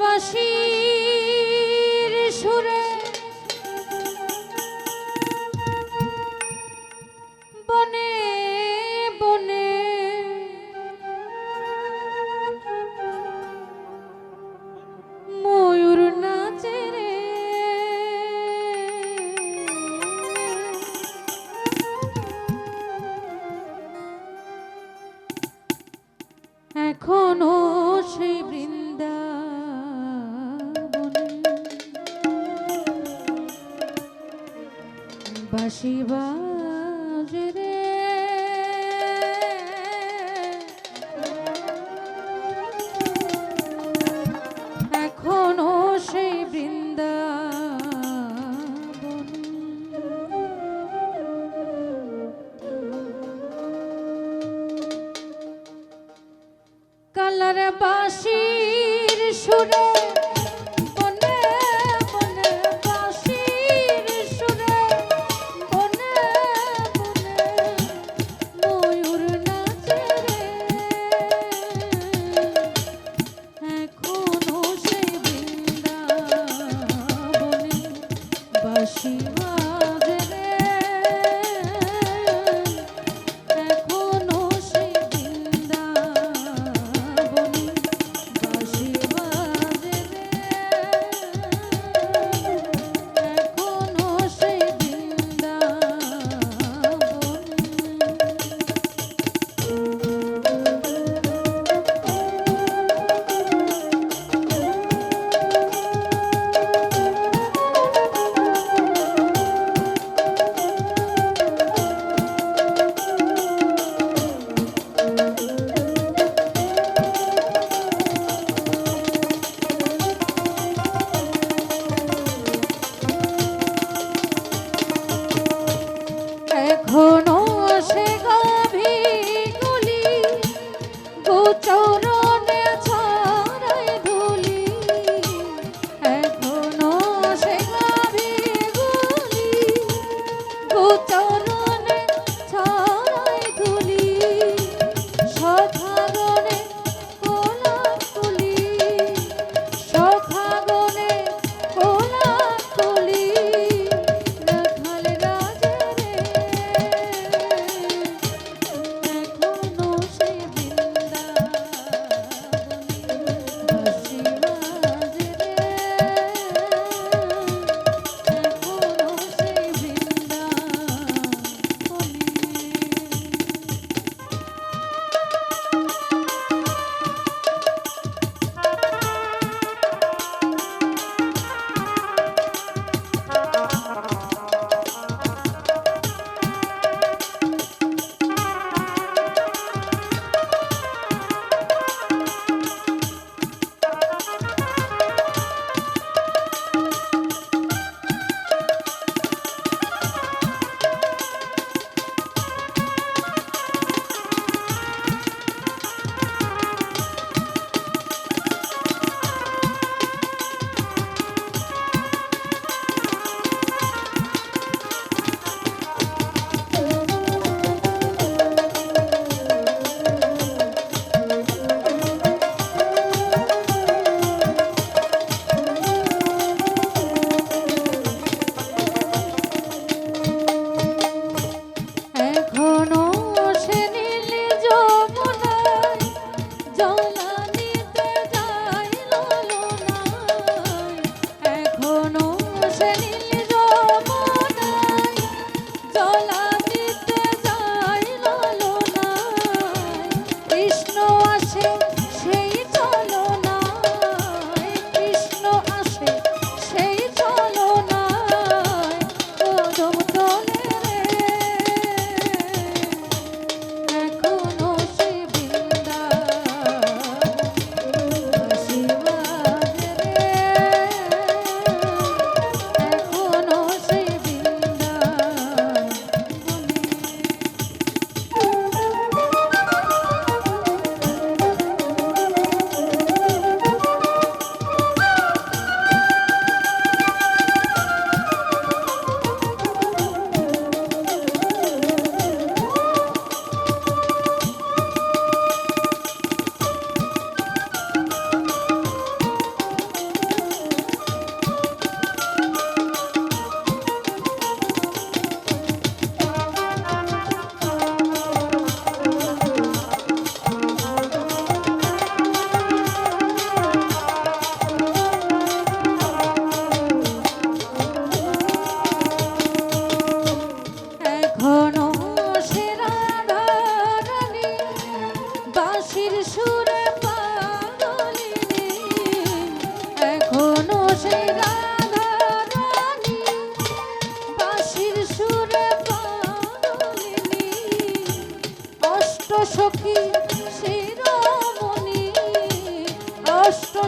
বাঁশির সুরে বনে বনে। ময়ূর নাচে এখনও বাঁশি রে। এখনও সেই বৃন্দাবন। কালার বাঁশির সুরে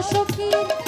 অষ্ট